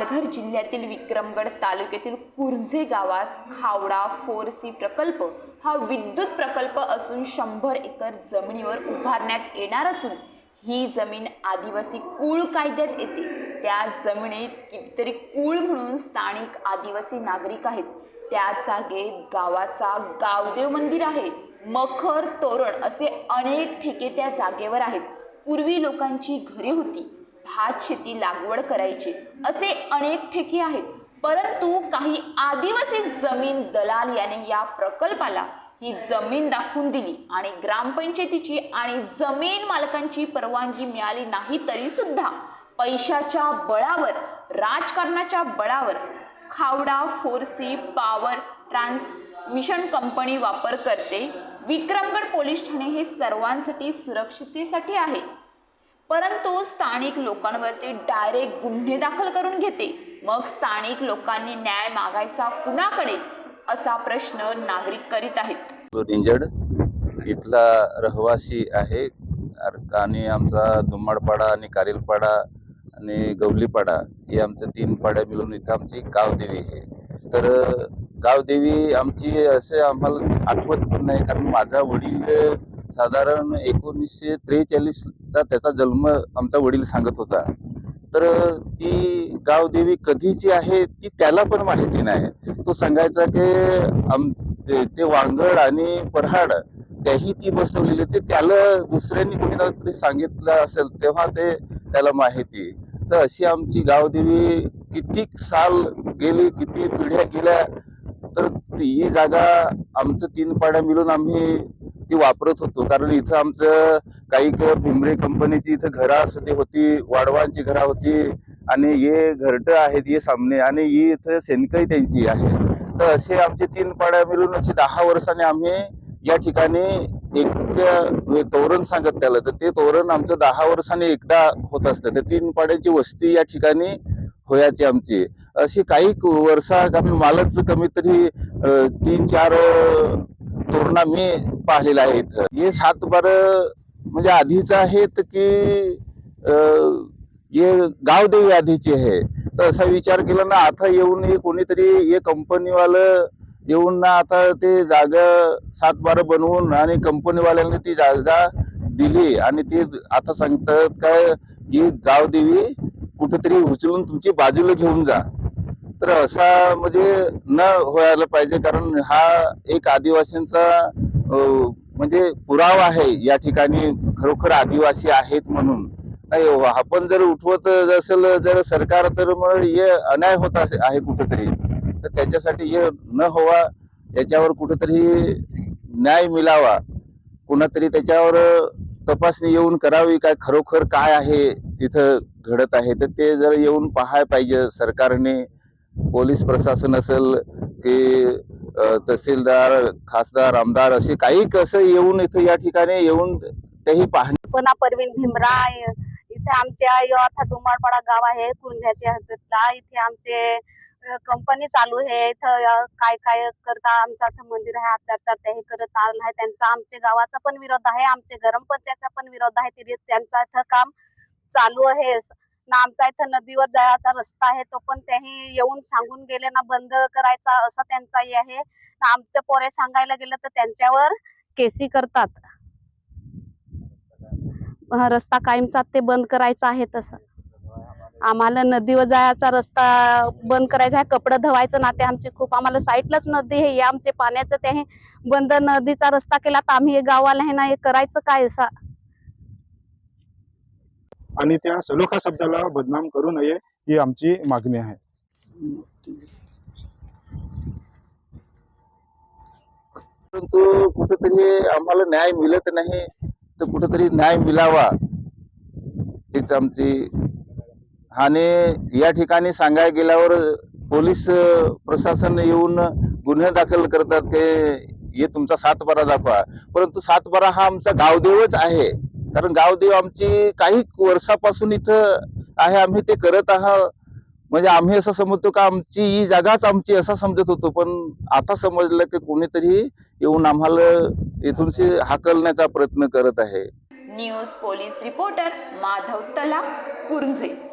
पालघर जिल्ह्यातील विक्रमगड तालुक्यातील कुर्झे गावात खावडा फोर सी प्रकल्प हा विद्युत प्रकल्प असून शंभर एकर जमिनीवर उभारण्यात येणार असून ही जमीन आदिवासी कुळ कायद्यात येते. त्या जमिनीत कितीतरी कुळ म्हणून स्थानिक आदिवासी नागरिक आहेत. त्या जागेत गावाचा गावदेव मंदिर आहे. मखर तोरण असे अनेक ठेके त्या जागेवर आहेत. पूर्वी लोकांची घरे होती. भात शेती लागवड करायची. असे अनेक ठेके आहेत. परंतु काही आदिवासी जमीन दलाल याने या प्रकल्पाला ही जमीन दाखवून दिली आणि ग्रामपंचायतीची आणि जमीन मालकांची परवानगी मिळाली नाही तरी सुद्धा पैशाच्या बळावर राजकारणाच्या बळावर Khavda four C power transmission company वापर करते विक्रमगड पोलीस ठाणे हे सर्वांसाठी सुरक्षितेसाठी आहे. परंतु स्थानिक लोकांवरती डायरेक्ट गुन्हे दाखल करून घेते. मग स्थानिक लोकांनी न्याय मागायचा कुणाकडे? असा प्रश्न नागरिक करीत आहेत. रिंजड इथला रहिवासी आहे. आणि आमचा दुम्माडपाडा आणि कारेलपाडा आणि गवलीपाडा हे आमच्या तीन पाड्या मिळून इथं आमची गावदेवी आहे. तर गावदेवी आमची असे आम्हाला आठवत पण नाही. कारण माझा वडील साधारण एकोणीसशे त्रेचाळीस त्रेचाळीसचा त्याचा जन्म आमचा वडील सांगत होता. तर ती गावदेवी कधीची आहे ती त्याला पण माहिती नाही. तो सांगायचा की आम ते ते वांगड आणि पऱ्हाड त्याही ती बसवलेली ते त्याला दुसऱ्यांनी कोणी ना तरी सांगितलं असेल तेव्हा ते त्याला माहिती. तर अशी आमची गावदेवी किती साल गेली किती पिढ्या गेल्या तर ती ही जागा आमचं तीन पाड्या मिळून आम्ही ती वापरत होतो. कारण इथं आमचं काही भुमरे कंपनीची इथं घरं अस ते होती वाडवांची घरा होती आणि हे घरट आहेत हे सामने आणि ही इथं सेनकई त्यांची आहे. तर असे आमचे तीन पाड्या मिळून असे दहा वर्षाने आम्ही या ठिकाणी एक तोरण सांगत त्याला. तर ते तोरण आमचं दहा वर्षाने एकदा होत असतं. तर तीन पाड्याची वस्ती या ठिकाणी होयाची आमची. अशी काही वर्षा कारण मलाच कमीत तरी तीन चार तोरणा मी पाहिलेलं आहे इथं. हे सातबारं म्हणजे आधीच आहेत की हे गावदेवी आधीचे आहे. तर असा विचार केला ना आता येऊन हे कोणीतरी हे कंपनीवालं येऊन ना आता ते जागा सातबारं बनवून आणि कंपनीवाल्यांनी ती जागा दिली आणि ती आता सांगतात काय ही गावदेवी कुठेतरी उचलून तुमची बाजूला घेऊन जा. तर असा म्हणजे न व्हायला पाहिजे कारण हा एक आदिवासींचा म्हणजे पुरावा आहे या ठिकाणी खरोखर आदिवासी आहेत म्हणून. नाही हो, आपण जर उठवत असेल जर सरकार तर मग हे अन्याय होत आहे कुठेतरी. तर त्याच्यासाठी हे न हवा याच्यावर कुठेतरी न्याय मिळावा. कुणातरी त्याच्यावर तपासणी येऊन करावी काय खरोखर काय आहे इथं घडत आहे. तर ते जर येऊन पाहाय पाहिजे सरकारने पोलीस प्रशासन असेल की तहसीलदार खासदार आमदार असे काही कसं येऊन इथं या ठिकाणी येऊन तेही पाहणे पुन्हा परवीन भीमरा इथे आमच्या यो आता गाव आहे कुंझ्याच्या हद्दीतला इथे आमचे कंपनी चालू आहे. इथं काय काय करता आमचं इथं मंदिर आहे आचार हे करत आलं आहे. त्यांचा आमच्या गावाचा पण विरोध आहे आमचे ग्रामपंचायतचा पण विरोध आहे. तरी त्यांचा इथं काम चालू आहे. ना आमचा इथं नदीवर जायचा रस्ता आहे तो पण त्याही येऊन सांगून गेले ना बंद करायचा असा त्यांचाही आहे. ना आमचे पोरे सांगायला गेलं तर त्यांच्यावर केसी करतात. रस्ता कायमचा ते बंद करायचा आहे तसं. आम्हाला नदीवर जायचा रस्ता बंद करायचा आहे कपडे धुवायचं ना ते आमची खूप आम्हाला साईडलाच नदी आहे हे आमचे पाण्याचं ते हे बंद नदीचा रस्ता केला तर आम्ही हे गावाला हे ना हे करायचं काय असा? आणि त्या सलोखा शब्दाला बदनाम करू नये ही आमची मागणी आहे. परंतु कुठेतरी आम्हाला न्याय मिळत नाही तर कुठेतरी न्याय मिळावा हीच आमची आणि या ठिकाणी सांगायला गेल्यावर पोलीस प्रशासन येऊन गुन्हे दाखल करतात की हे तुमचा सातबारा दाखवा. परंतु सातबारा हा आमचा गावदेवच आहे. कारण गावदेव आमची काही वर्षापासून इथं आहे आम्ही ते करत आहात. म्हणजे आम्ही असं समजतो का आमची ही जागाच आमची असं समजत होतो. पण आता समजलं की कोणीतरी येऊन आम्हाला इथून हाकलण्याचा प्रयत्न करत आहे. न्यूज पोलीस रिपोर्टर माधव तला कुर्जे.